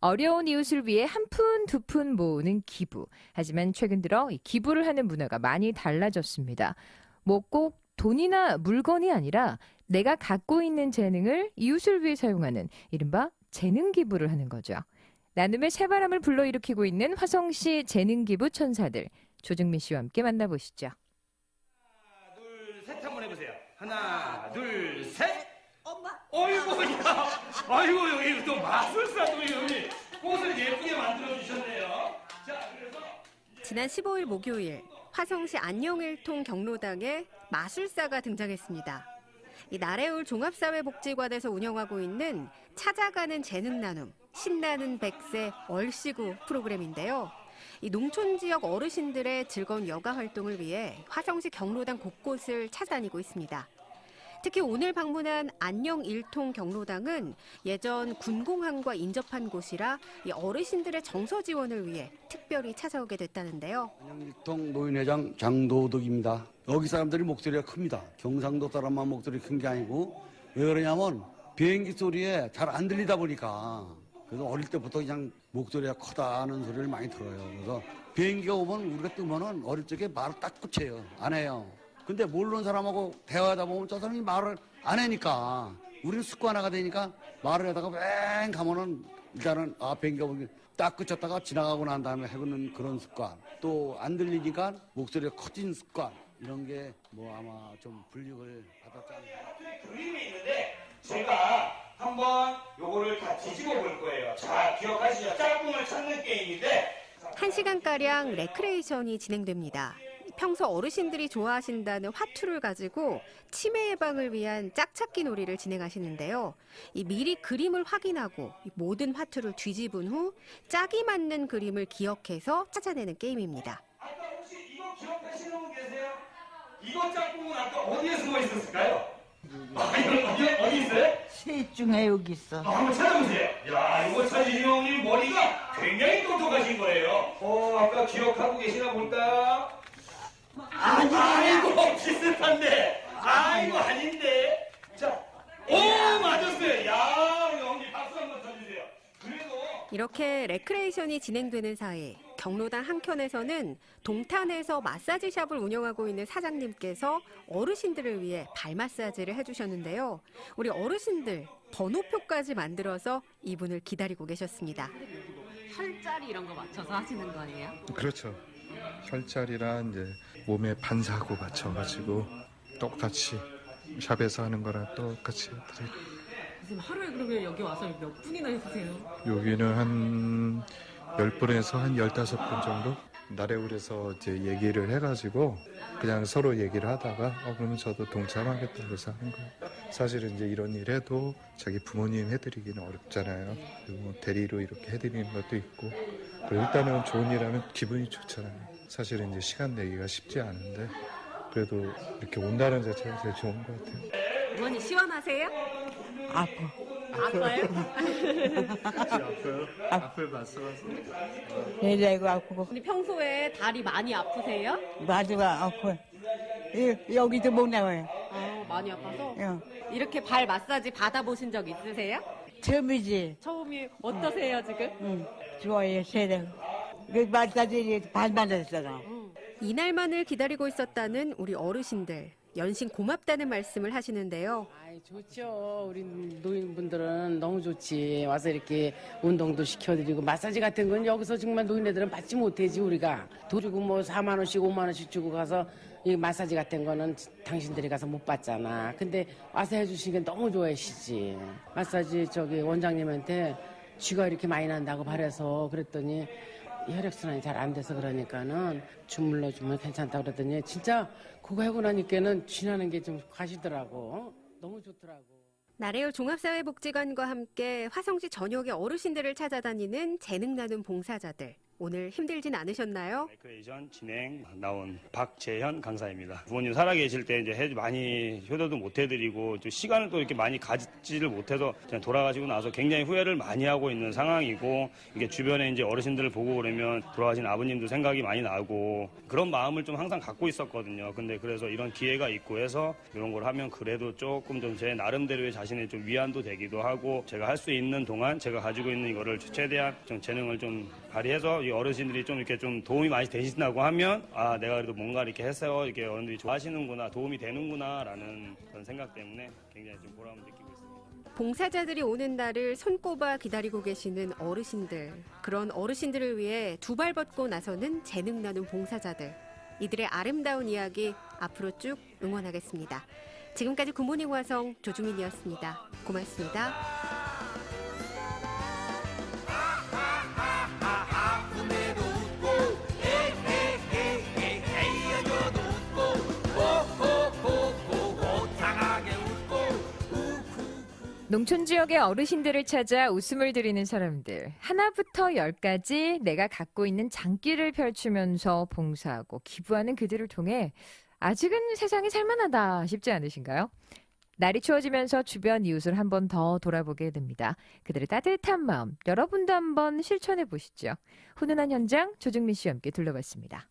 어려운 이웃을 위해 한 푼, 두 푼 모으는 기부. 하지만 최근 들어 이 기부를 하는 문화가 많이 달라졌습니다. 뭐 꼭 돈이나 물건이 아니라 내가 갖고 있는 재능을 이웃을 위해 사용하는 이른바 재능 기부를 하는 거죠. 나눔의 새바람을 불러일으키고 있는 화성시 재능 기부 천사들. 조정민 씨와 함께 만나보시죠. 하나, 둘, 셋 한번 해보세요. 하나, 둘, 셋. 엄마. 어이구, 야. 아이고, 여기 또 마술사도 여기 꽃을 예쁘게 만들어 주셨네요. 자, 그래서. 지난 15일 목요일 화성시 안녕일통 경로당에 마술사가 등장했습니다. 이 나래울 종합사회복지관에서 운영하고 있는 찾아가는 재능 나눔 신나는 백세 월시구 프로그램인데요. 이 농촌 지역 어르신들의 즐거운 여가 활동을 위해 화성시 경로당 곳곳을 찾아다니고 있습니다. 특히 오늘 방문한 안녕 일통 경로당은 예전 군공항과 인접한 곳이라 이 어르신들의 정서 지원을 위해 특별히 찾아오게 됐다는데요. 안양일동 노인회장 장도덕입니다. 여기 사람들이 목소리가 큽니다. 경상도 사람만 목소리 큰 게 아니고 왜 그러냐면 비행기 소리에 잘 안 들리다 보니까 그래서 어릴 때부터 그냥 목소리가 크다는 소리를 많이 들어요. 그래서 비행기가 오면 우리가 뜨면은 어릴 적에 말을 딱 붙여요. 안 해요. 근데 모르는 사람하고 대화하다 보면 저 사람이 말을 안 하니까 우리는 습관화가 되니까 말을 하다가 왱 가면은 일단은 아 비행기가 오면 딱 그쳤다가 지나가고 난 다음에 해보는 그런 습관 또 안 들리니까 목소리가 커진 습관 이런 게 뭐 아마 좀 불이익을 받았지 않나 그림이 있는데 제가 한번 요거를 다 뒤집어 볼 거예요. 자, 기억하시죠? 짝꿍을 찾는 게임인데. 1시간가량 레크레이션이 진행됩니다. 평소 어르신들이 좋아하신다는 화투를 가지고 치매 예방을 위한 짝찾기 놀이를 진행하시는데요. 이 미리 그림을 확인하고 이 모든 화투를 뒤집은 후 짝이 맞는 그림을 기억해서 찾아내는 게임입니다. 아까 혹시 이거 기억하시는 분 계세요? 이거 짝꿍은 아까 어디에 숨어 있었을까요? 아, 이거 어디, 어디 있어요? 셋 중에 여기 있어. 아, 한번 찾아보세요. 야, 이거 찾으시면 형님 머리가 굉장히 똑똑하신 거예요. 어, 아까 기억하고 계시나 볼까? 아니, 아이고, 비슷한데. 아이고, 아닌데. 자, 오, 맞았어요. 야, 우리 형님 박수 한번 쳐주세요. 그래도. 이렇게 레크레이션이 진행되는 사이 경로당 한켠에서는 동탄에서 마사지 샵을 운영하고 있는 사장님께서 어르신들을 위해 발 마사지를 해주셨는데요. 우리 어르신들 번호표까지 만들어서 이분을 기다리고 계셨습니다. 혈자리 이런 거 맞춰서 하시는 거예요? 그렇죠. 혈자리랑 이제 몸에 반사하고 맞춰가지고 똑같이 샵에서 하는 거랑 똑같이 드리고 지금 하루에 그러면 여기 와서 몇 분이나 해주세요? 여기는 한 10분에서 한 15분 정도 나래울에서 이제 얘기를 해가지고 그냥 서로 얘기를 하다가 어 그러면 저도 동참하겠다고 해서 하는 거예요. 사실은 이제 이런 일 해도 자기 부모님 해드리기는 어렵잖아요. 그리고 뭐 대리로 이렇게 해드리는 것도 있고 그리고 일단은 좋은 일 하면 기분이 좋잖아요. 사실은 이제 시간 내기가 쉽지 않은데 그래도 이렇게 온다는 자체가 제일 좋은 것 같아요. 어머니 시원하세요? 아파. 아파요? 아파요? 아파요 말씀하세요. 내리고 아프고. 근데 평소에 다리 많이 아프세요? 마주가 아파. 이- 여기도 못 나와요. 아 많이 아파서 어. 이렇게 발 마사지 받아보신 적 있으세요? 처음이지. 처음이 어떠세요 지금? 응. 좋아요, 세대. 그 마사지 반만 했어. 이날만을 기다리고 있었다는 우리 어르신들 연신 고맙다는 말씀을 하시는데요. 아이 좋죠. 우리 노인분들은 너무 좋지. 와서 이렇게 운동도 시켜드리고 마사지 같은 건 여기서 정말 노인네들은 받지 못하지 우리가. 돈 주고 뭐 4만 원씩 5만 원씩 주고 가서 이 마사지 같은 거는 당신들이 가서 못 받잖아. 근데 와서 해주시는 게 너무 좋아하시지. 마사지 저기 원장님한테 쥐가 이렇게 많이 난다고 바래서 그랬더니 혈액순환이 잘 안 돼서 그러니까는 주물러 주면 괜찮다 그러더니 진짜 그거 하고 나니까는 쥐나는 게 좀 가시더라고. 너무 좋더라고. 나래울 종합사회복지관과 함께 화성시 전역의 어르신들을 찾아다니는 재능 나눔 봉사자들. 오늘 힘들진 않으셨나요? 레크레이션 진행 나온 박재현 강사입니다. 부모님 살아계실 때 이제 해- 많이 효도도 못 해드리고 또 시간을 또 이렇게 많이 가지지를 못해서 그냥 돌아가시고 나서 굉장히 후회를 많이 하고 있는 상황이고 이게 주변에 이제 어르신들을 보고 그러면 돌아가신 아버님도 생각이 많이 나고 그런 마음을 좀 항상 갖고 있었거든요. 근데 그래서 이런 기회가 있고 해서 이런 걸 하면 그래도 조금 좀 제 나름대로의 자신의 좀 위안도 되기도 하고 제가 할 수 있는 동안 제가 가지고 있는 이거를 최대한 좀 재능을 좀 발휘해서 이 어르신들이 좀 이렇게 좀 도움이 많이 되신다고 하면 아 내가 그래도 뭔가 이렇게 했어요 이렇게 어른들이 좋아하시는구나 도움이 되는구나라는 그런 생각 때문에 굉장히 좀 보람을 느끼고 있습니다. 봉사자들이 오는 날을 손꼽아 기다리고 계시는 어르신들. 그런 어르신들을 위해 두 발 벗고 나서는 재능 나눔 봉사자들. 이들의 아름다운 이야기 앞으로 쭉 응원하겠습니다. 지금까지 굿모닝 화성 조주민이었습니다. 고맙습니다. 농촌 지역의 어르신들을 찾아 웃음을 드리는 사람들. 하나부터 열까지 내가 갖고 있는 장기를 펼치면서 봉사하고 기부하는 그들을 통해 아직은 세상이 살만하다 싶지 않으신가요? 날이 추워지면서 주변 이웃을 한 번 더 돌아보게 됩니다. 그들의 따뜻한 마음, 여러분도 한번 실천해 보시죠. 훈훈한 현장 조정민 씨와 함께 둘러봤습니다.